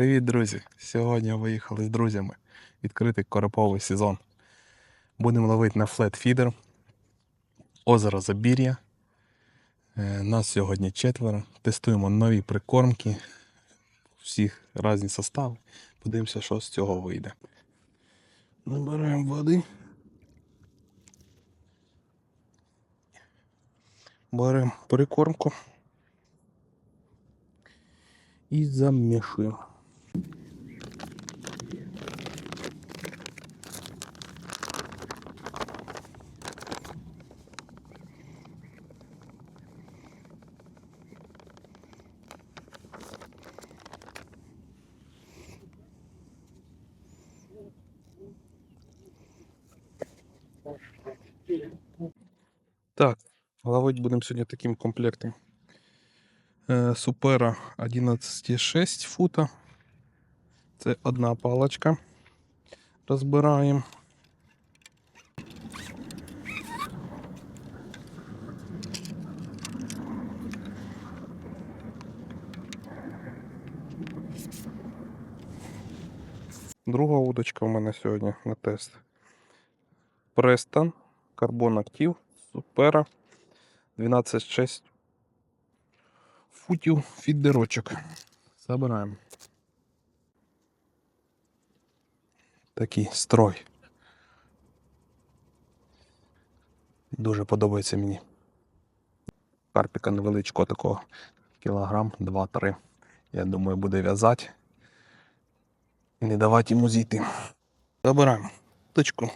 Привіт, друзі! Сьогодні виїхали з друзями відкрити короповий сезон. Будемо ловити на флет-фідер, озеро Забір'я. Е, Нас сьогодні четверо. Тестуємо нові прикормки, всіх різні состави. Подивимося, що з цього вийде. Набираємо води. Беремо прикормку і замішуємо. Так, ловить будемо сьогодні таким комплектом. Е, Супера 11,6 фута. Це одна палочка. Розбираємо. Друга удочка у мене сьогодні на тест. Престон, Карбон Актив, Супера 12,6 футів фідерочок. Забираємо. Такий строй. Дуже подобається мені. Карпіка невеличкого такого кілограм 2-3. Я думаю, буде в'язати і не давати йому зійти. Забираємо точку.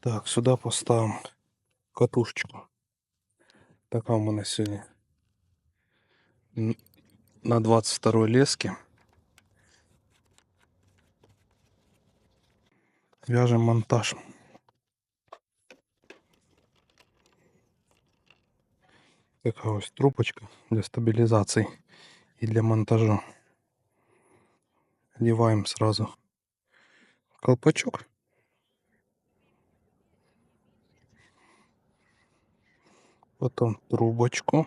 Так, сюди поставимо катушечку. Така у мене сьогодні Н- на 22 леске. Вяжем монтаж. Така ось трубочка для стабілізації і для монтажу. Одеваем сразу колпачок. Потом трубочку.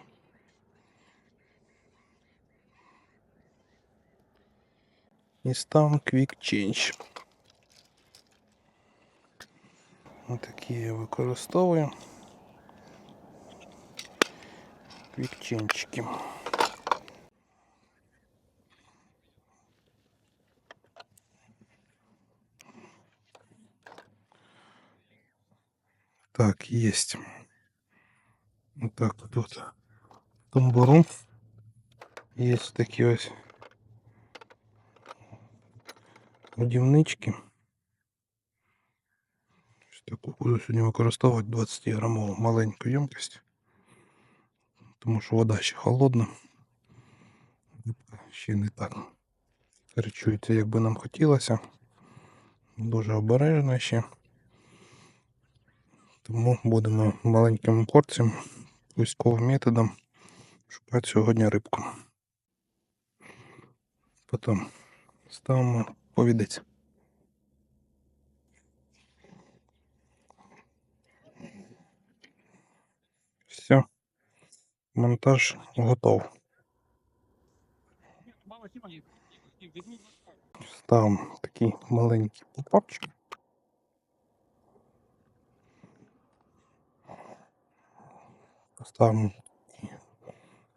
І ставимо Quick Change. Отакі я використовую. Квікченчики. Так, есть. Вот так вот тут. Тамбуру. Есть такі ось годівнички. Таку буду сьогодні використовувати 20 грамову маленьку ємкость. Тому що вода ще холодна. Ще не так харчується, як би нам хотілося. Дуже обережно ще. Тому будемо маленьким порціям, військовим методом шукати сьогодні рибку. Потім ставимо повідець. Все. Монтаж готов. Ставимо такий маленький попапчик. Поставимо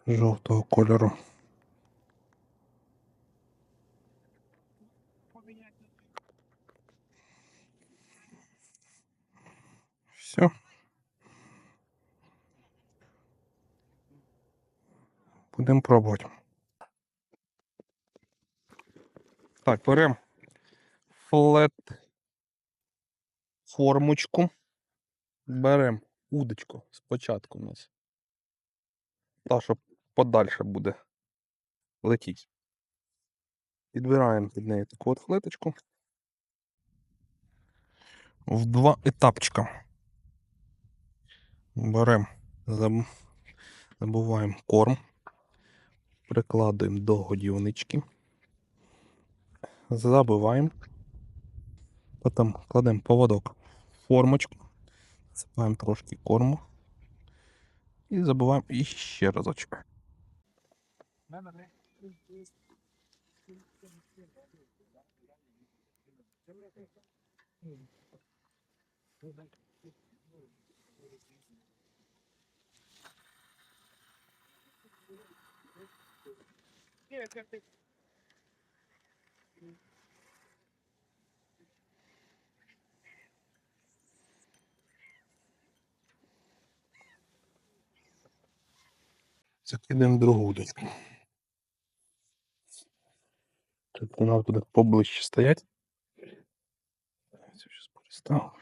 жовтого кольору. Все. Будемо пробувати. Так, беремо флет формочку. Беремо удочку спочатку у нас. Та, що подальше буде летіти. Підбираємо під неї таку от флеточку. В два етапчика. Беремо, забуваємо корм, прикладуємо до годівнички, забиваємо, потім кладемо поводок в формочку, засипаємо трошки корму І забуваємо іще разочок. Yeah, Закидаємо другу удочку. Тут у нас буде поближче стоять. Це щось перестав.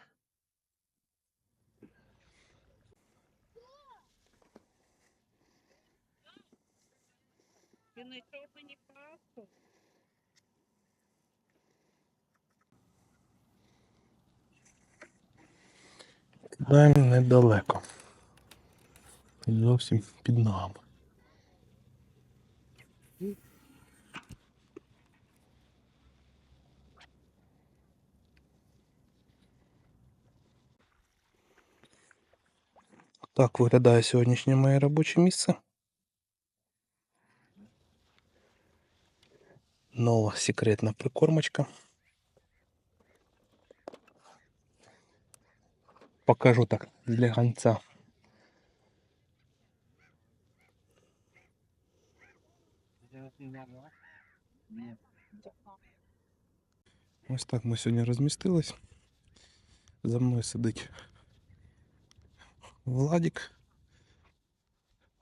Ти знайшов мені пасту? Кидаємо недалеко. Зовсім під ногами. Так виглядає сьогоднішнє моє робоче місце. Нова секретна прикормочка. Покажу так для гонця. Ось так ми сьогодні розмістились. За мною сидить Владик.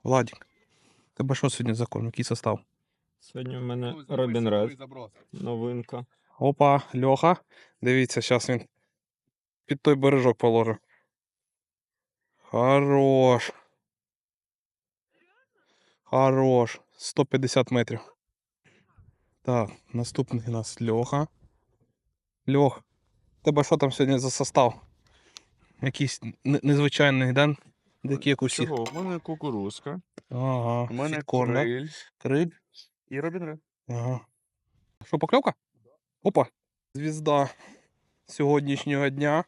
Владик, тебе що сьогодні за корм? Який состав? Сьогодні в мене Робін Ред. Новинка. Опа, Льоха. Дивіться, зараз він під той бережок положив. Хорош. Хорош. 150 метрів. Так, наступний у нас Льоха. Льох, тебе що там сьогодні за состав? Якийсь незвичайний, да? Такий, як у. Чого? У мене кукурузка, Ага, у мене фідкорн, криль Криль. і Робін Ага. Що, покльовка? Опа. Звізда сьогоднішнього дня.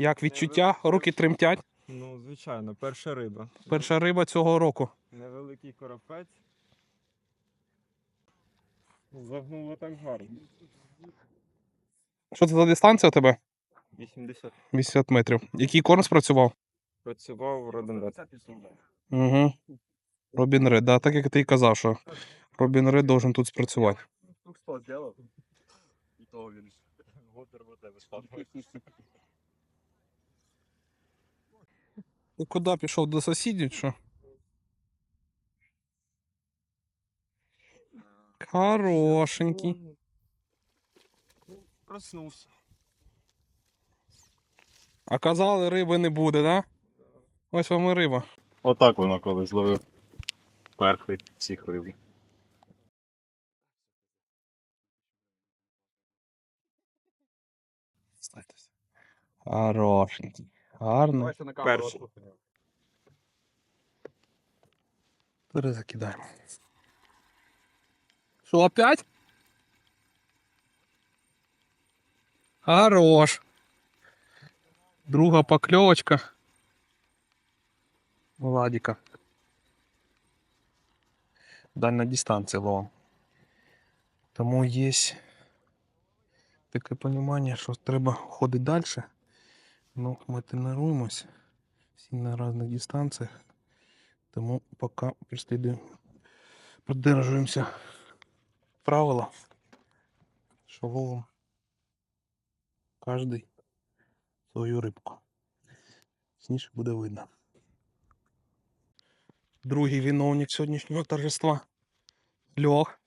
Як відчуття? Руки тремтять. Ну, звичайно, перша риба. Перша риба цього року. Невеликий коропець. Загнуло так гарно. Що це за дистанція у тебе? 80. 80 метрів. Який корм спрацював? Працював Робін Ред. Угу. Робін Ред, да, так як ти і казав, що Робін Ред должен тут спрацювати. Штук 100 зробив. І того він. Готер в тебе Ти куди пішов до сусідів, що? Хорошенький. Проснувся. А казали, риби не буде, да? Ось вам і риба. Отак воно коли зловив перший всіх риб. Хорошенький. Гарно. Перший. Перезакидаємо. Що, опять? Хорош. Друга покльовочка. Владіка. Дальня дистанція ловом. Тому є таке розуміння, що треба ходити далі. Ну, ми тренуємось всі на різних дистанціях. Тому поки прислідуємо, придержуємося правила, що ловимо кожний свою рибку. Пізніше буде видно. Другий виновник сьогоднішнього торжества. Льох.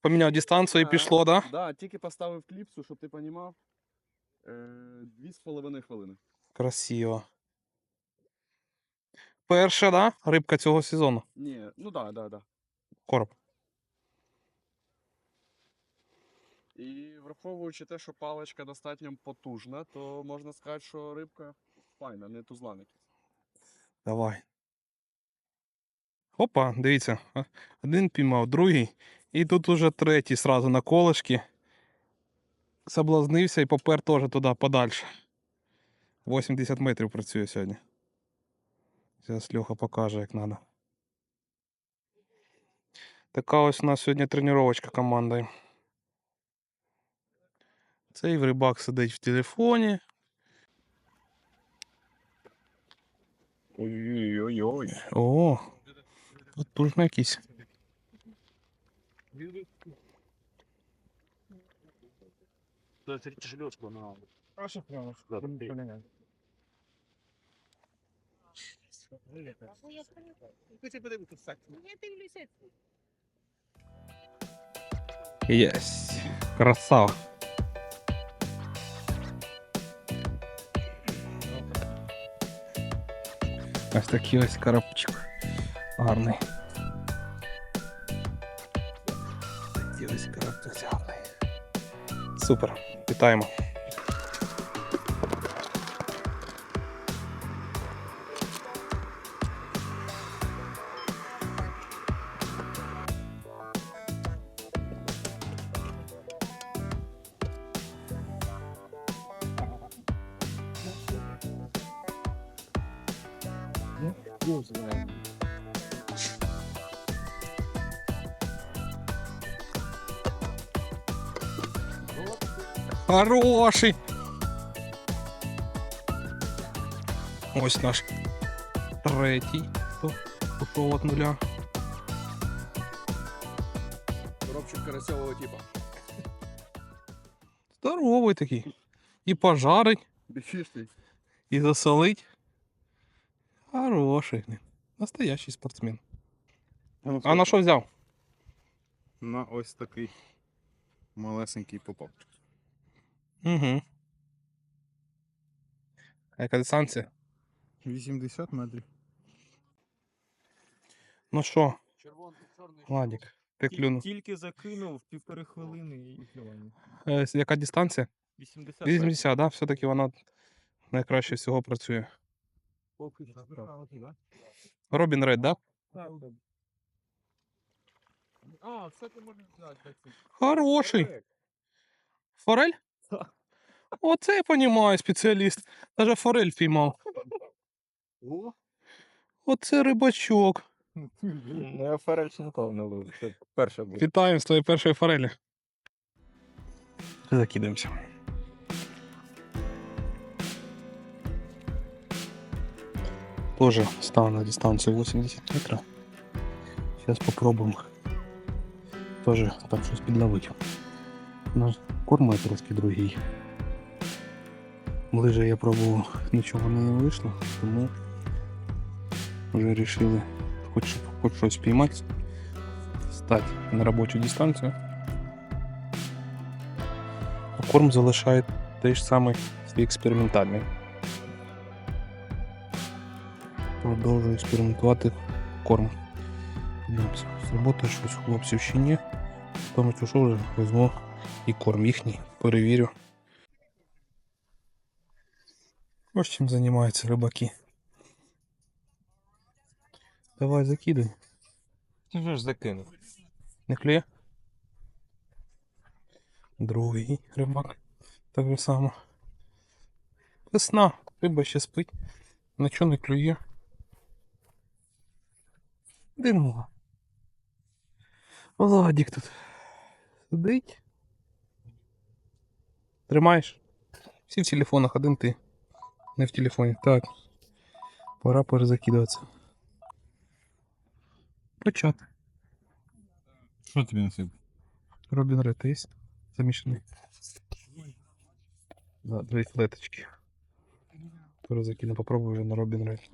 Поміняв дистанцію і Ага. пішло, да? Да, тільки поставив кліпсу, щоб ти понімав. Е, Дві з половиною хвилини. Красиво. Перша, да? Рибка цього сезону. Ні, ну да, да, да. Короб. І враховуючи те, що паличка достатньо потужна, то можна сказати, що рибка файна, не тузлан якийсь. Давай. Опа, дивіться. Один піймав, другий. І тут уже третій сразу на колишки. Соблазнився і попер теж туди подальше. 80 метрів працює сьогодні. Зараз Льоха покаже, як треба. Така ось у нас сьогодні тренувачка командою. Цей рибак сидить в телефоні. Ой-ой-ой. О, потужно якийсь. Я дивлюся. Єсть. Красава. Ось такий ось коробчик. Гарний. Такий ось коробчик гарний. Супер. Вітаємо. Хороший. Ось наш третій, хто пішов від нуля. Коробчик карасьового типа. Здоровий такий. І пожарить, Бифішний. і засолить. Хороший. блін. Настоящий спортсмен. А на що взяв? на ось такий малесенький попавчик. Угу. А яка дистанція? 80 метрів. Ну що, Червоний, чорний. Владик, ти клюнув. Тільки закинув півтори хвилини і клювання. Е, яка дистанція? 80. 80, да? Все-таки вона найкраще всього працює. Робін Ред, да? А, це ти можеш взяти. Хороший. Форель? Так. Оце я понімаю, спеціаліст. Даже форель піймав. О, Оце рибачок. Ну, я ферель ще ніколи не ловив. Це перше було. Вітаємо з твоєї першої форелі. Закидаємося. Тоже став на дистанцию 80 метров. Сейчас попробуем тоже так щось підловити. Ну, корм трошки другий. Ближе я пробував, нічого не вийшло, тому вже вирішили хоч, хоч щось піймати, стати на робочу дистанцію. А корм залишає той ж самий свій експериментальний. Продовжую експериментувати корм. Подивимося, зроботає щось у хлопців чи ні. Тому що вже візьму і корм їхній, перевірю. Ось чим займаються рибаки. Давай закидай. Ти вже ж закинув. Не клює? Другий рибак. Так же само. Весна. Риба ще спить. Нічого не клює. Димова. Владик тут. Сидить. Тримаєш? Всі в телефонах, один ти. Не в телефоні. Так. Пора перезакидуватися. Почати. Що тобі насип? Робін Ред є? Замішаний. Да, дві флеточки. Перезакину, попробую вже на Робін Ред.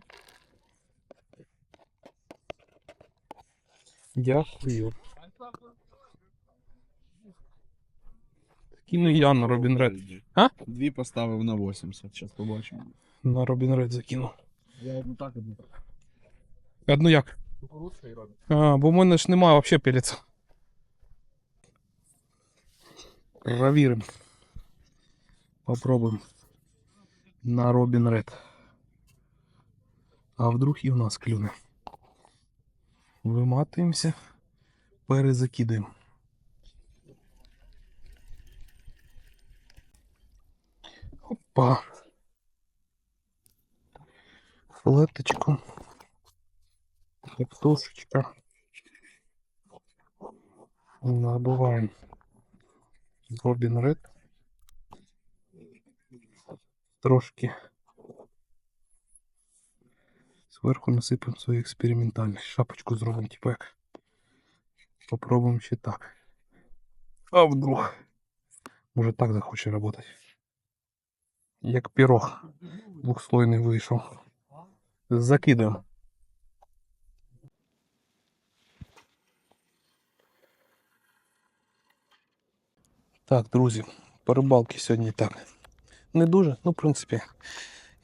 Дякую. Кину я на Робін Ред. А? Дві поставив на 80, зараз побачимо. На Робін Ред закину. Я одну так одну. Одну як? Кукурудзка і робить. А, бо в мене ж немає вообще пелеца. Провіримо. Попробуємо. На Робін Ред. А вдруг і у нас клюне. Виматуємося. Перезакидаємо. Опа. Флеточку. Птушечка. Набуваємо. Робін Ред. Трошки. Зверху насипемо свої експериментальні. Шапочку зробимо, типу як. Попробуємо ще так. А вдруг. Може так захоче работать. Як пірог двухслойний вийшов. Закидуємо. Так, друзі, по рибалки сьогодні так. Не дуже, ну, в принципі,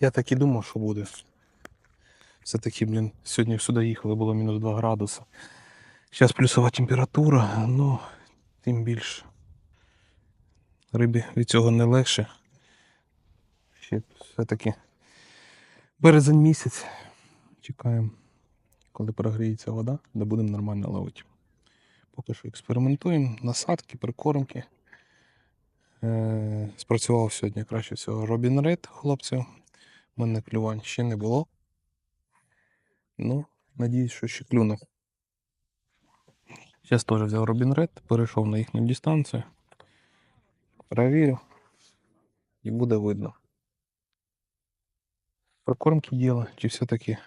я так і думав, що буде. Все-таки, блін, сьогодні сюди їхали, було мінус 2 градуси. Зараз плюсова температура, ну, тим більше. Рибі від цього не легше. Все-таки березень місяць. Чекаємо, коли прогріється вода, де будемо нормально ловити. Поки що експериментуємо, насадки, прикормки. Е, спрацював сьогодні краще всього Робін Рейд хлопців. У мене клювань ще не було. Ну, надіюсь, що ще клюне. Зараз теж взяв Робін Ред, перейшов на їхню дистанцію. Перевірю. І буде видно. Прокормки діла, чи все-таки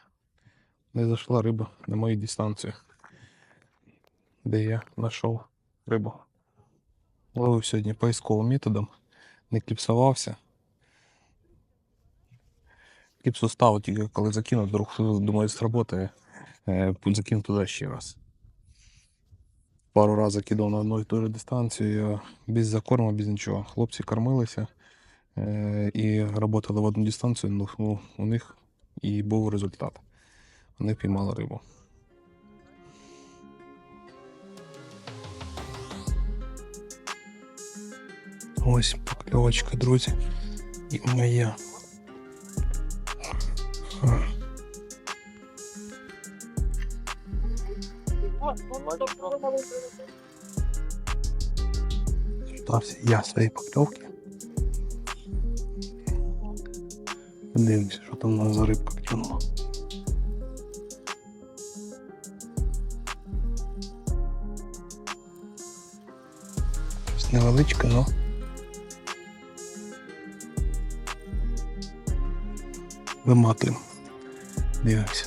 не зайшла риба на мою дистанцію, де я знайшов рибу. Ловив сьогодні поисковим методом, не кліпсувався. Кліпсу ставив тільки коли закинув, вдруг думаю, сработає. Е, Закину туди ще раз. Пару разів кидав на одну і ту ж дистанцію, без закорму, без нічого. Хлопці кормилися і працювали в одну дистанцію, ну, ну, у них і був результат. Вони піймали рибу. Ось покльовочка, друзі. І моя. Стався я свої покльовки. Дивимося, що там у нас за рибка клюнула. Щось невеличке, но. Виматуємо. Дивимося.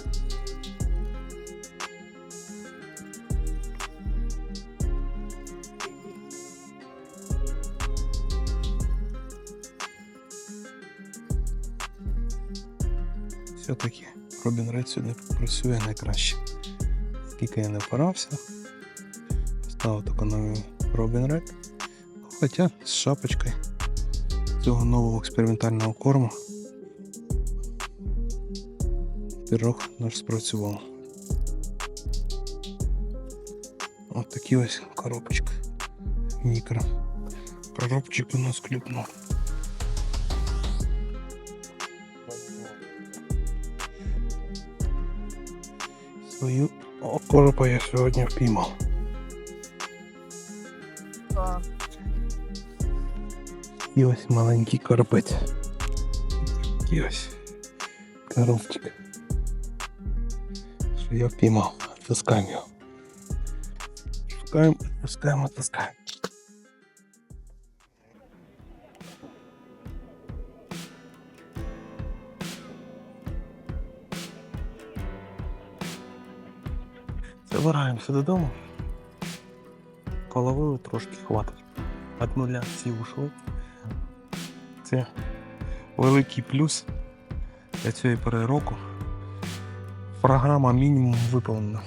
Все-таки Робін Ред сьогодні працює найкраще. Скільки я не впирався, ставив таку нову Робін Ред. Хоча з шапочкою цього нового експериментального корму пірог наш спрацював. От такі ось коробочки. Мікро. Коробчик у нас клюкнув. Свою окоропа я сьогодні впіймав. І ось маленький коропець. І ось коробчик. Що я впіймав. Таскаємо його. Таскаємо, таскаємо, таскаємо. Забираємося додому. Половили трошки хватить. От нуля всі ушли. Це великий плюс для цієї пори року. Програма мінімум виповнена.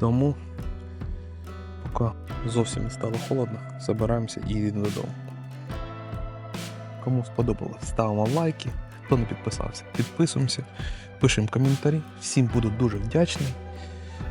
Тому, поки зовсім не стало холодно, забираємося і йдемо додому. Кому сподобалось, ставимо лайки. Хто не підписався, підписуємося, пишемо коментарі. Всім буду дуже вдячний.